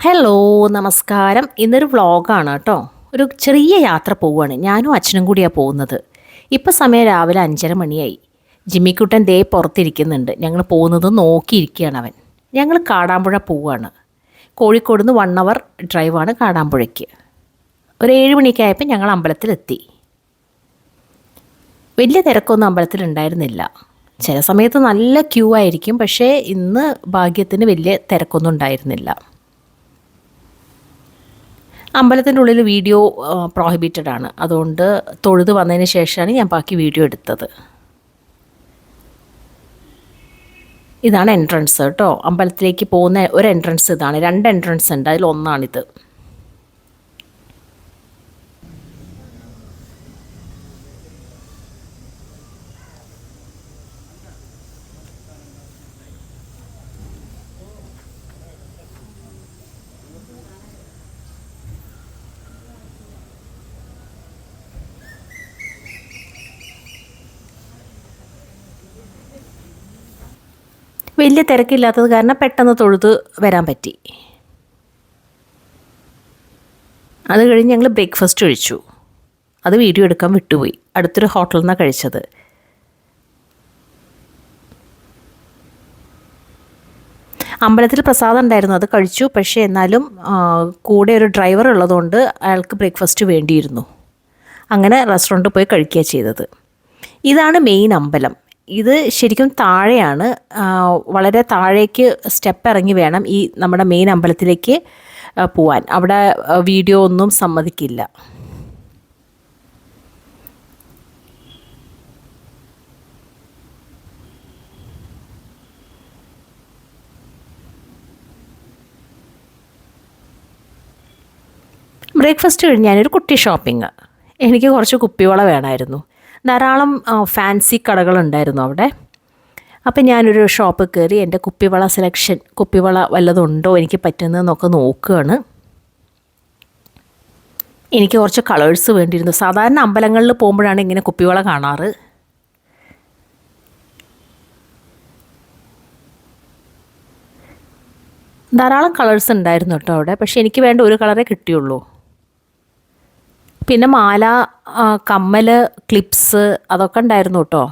Hello നമസ്കാരം. ഇന്നൊരു വ്ളോഗാണ് കേട്ടോ. ഒരു ചെറിയ യാത്ര പോവുകയാണ്. ഞാനും അച്ഛനും കൂടിയാണ് പോകുന്നത്. ഇപ്പം സമയം രാവിലെ അഞ്ചര മണിയായി. ജിമ്മിക്കുട്ടൻ ദേ പുറത്തിരിക്കുന്നുണ്ട്. ഞങ്ങൾ പോകുന്നത് നോക്കിയിരിക്കുകയാണ് അവൻ. ഞങ്ങൾ കാടാമ്പുഴ പോവുകയാണ്. കോഴിക്കോട് നിന്ന് വൺ അവർ ഡ്രൈവാണ് കാടാമ്പുഴയ്ക്ക്. ഒരു ഏഴ് മണിയൊക്കെ ആയപ്പോൾ ഞങ്ങൾ അമ്പലത്തിലെത്തി. വലിയ തിരക്കൊന്നും അമ്പലത്തിൽ ഉണ്ടായിരുന്നില്ല. ചില സമയത്ത് നല്ല ക്യൂ ആയിരിക്കും. പക്ഷേ ഇന്ന് ഭാഗ്യത്തിന് വലിയ തിരക്കൊന്നും ഉണ്ടായിരുന്നില്ല. അമ്പലത്തിന്റെ ഉള്ളിൽ വീഡിയോ പ്രോഹിബിറ്റഡ് ആണ്. അതുകൊണ്ട് തൊഴുത് വന്നതിന് ശേഷമാണ് ഞാൻ ബാക്കി വീഡിയോ എടുത്തത്. ഇതാണ് എൻട്രൻസ് കേട്ടോ അമ്പലത്തിലേക്ക് പോകുന്ന ഒരു എൻട്രൻസ് ഇതാണ്. രണ്ട് എൻട്രൻസ് ഉണ്ട്. അതിൽ ഒന്നാണിത് വലിയ തിരക്കില്ലാത്തത് കാരണം പെട്ടെന്ന് തൊഴുത് വരാൻ പറ്റി. അത് കഴിഞ്ഞ് ഞങ്ങൾ ബ്രേക്ക്ഫാസ്റ്റ് കഴിച്ചു. അത് വീഡിയോ എടുക്കാൻ വിട്ടുപോയി. അടുത്തൊരു ഹോട്ടലിൽ നിന്നാണ് കഴിച്ചത്. അമ്പലത്തിൽ പ്രസാദം ഉണ്ടായിരുന്നു. അത് കഴിച്ചു. പക്ഷേ എന്നാലും കൂടെ ഒരു ഡ്രൈവർ ഉള്ളതുകൊണ്ട് അയാൾക്ക് ബ്രേക്ക്ഫാസ്റ്റ് വേണ്ടിയിരുന്നു. അങ്ങനെ റെസ്റ്റോറന്റിൽ പോയി കഴിക്കുക ചെയ്തത്. ഇതാണ് മെയിൻ അമ്പലം. ഇത് ശരിക്കും താഴെയാണ്. വളരെ താഴേക്ക് സ്റ്റെപ്പ് ഇറങ്ങി വേണം ഈ നമ്മുടെ മെയിൻ അമ്പലത്തിലേക്ക് പോവാൻ. അവിടെ വീഡിയോ ഒന്നും സമ്മതിക്കില്ല. ബ്രേക്ക്ഫാസ്റ്റ് കഴിഞ്ഞ് ഞാനൊരു കുട്ടി ഷോപ്പിംഗ് എനിക്ക് കുറച്ച് കുപ്പിവള വേണമായിരുന്നു ധാരാളം ഫാൻസി കടകളുണ്ടായിരുന്നു അവിടെ. അപ്പം ഞാനൊരു ഷോപ്പ് കയറി എന്റെ കുപ്പിവള സെലക്ഷൻ കുപ്പിവള വല്ലതുണ്ടോ എനിക്ക് പറ്റുന്നതെന്നൊക്കെ നോക്കുകയാണ്. എനിക്ക് കുറച്ച് കളേഴ്സ് വേണ്ടിയിരുന്നു. സാധാരണ അമ്പലങ്ങളിൽ പോകുമ്പോഴാണ് ഇങ്ങനെ കുപ്പിവള കാണാറ്. ധാരാളം കളേഴ്സ് ഉണ്ടായിരുന്നു കേട്ടോ അവിടെ. പക്ഷേ എനിക്ക് വേണ്ട ഒരു കളറേ കിട്ടിയുള്ളൂ. പിന്നെ മാല കമ്മൽ ക്ലിപ്സ് അതൊക്കെ ഉണ്ടായിരുന്നു കേട്ടോ.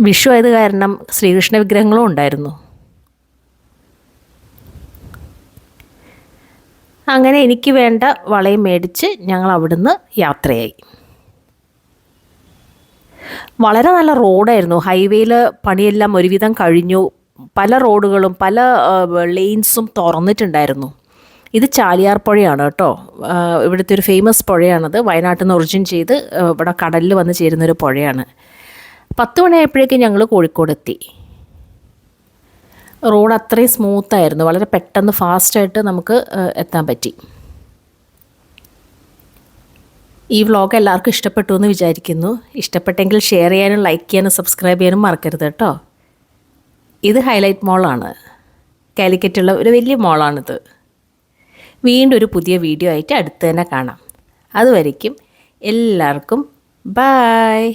വിഷു ആയത് കാരണം ശ്രീകൃഷ്ണ വിഗ്രഹങ്ങളും ഉണ്ടായിരുന്നു. അങ്ങനെ എനിക്ക് വേണ്ട വളയും മേടിച്ച് ഞങ്ങൾ അവിടുന്ന് യാത്രയായി. വളരെ നല്ല റോഡായിരുന്നു. ഹൈവേയിൽ പണിയെല്ലാം ഒരുവിധം കഴിഞ്ഞു. പല റോഡുകളും പല ലെയിൻസും തുറന്നിട്ടുണ്ടായിരുന്നു. ഇത് ചാലിയാർ പുഴയാണ് കേട്ടോ. ഇവിടുത്തെ ഒരു ഫേമസ് പുഴയാണത്. വയനാട്ടിൽ നിന്ന് ഒറിജിൻ ചെയ്ത് ഇവിടെ കടലിൽ വന്ന് ചേരുന്നൊരു പുഴയാണ്. പത്ത് മണിയായപ്പോഴേക്കും ഞങ്ങൾ കോഴിക്കോട് എത്തി റോഡ് അത്രയും സ്മൂത്തായിരുന്നു വളരെ പെട്ടെന്ന് ഫാസ്റ്റായിട്ട് നമുക്ക് എത്താൻ പറ്റി. ഈ വ്ളോഗ് എല്ലാവർക്കും ഇഷ്ടപ്പെട്ടു എന്ന് വിചാരിക്കുന്നു. ഇഷ്ടപ്പെട്ടെങ്കിൽ ഷെയർ ചെയ്യാനും ലൈക്ക് ചെയ്യാനും സബ്സ്ക്രൈബ് ചെയ്യാനും മറക്കരുത് കേട്ടോ. ഇത് ഹൈലൈറ്റ് മോളാണ് കാലിക്കറ്റുള്ള ഒരു വലിയ മോളാണിത് വീണ്ടും ഒരു പുതിയ വീഡിയോ ആയിട്ട് അടുത്ത് തന്നെ കാണാം. അതുവരയ്ക്കും എല്ലാവർക്കും ബായ്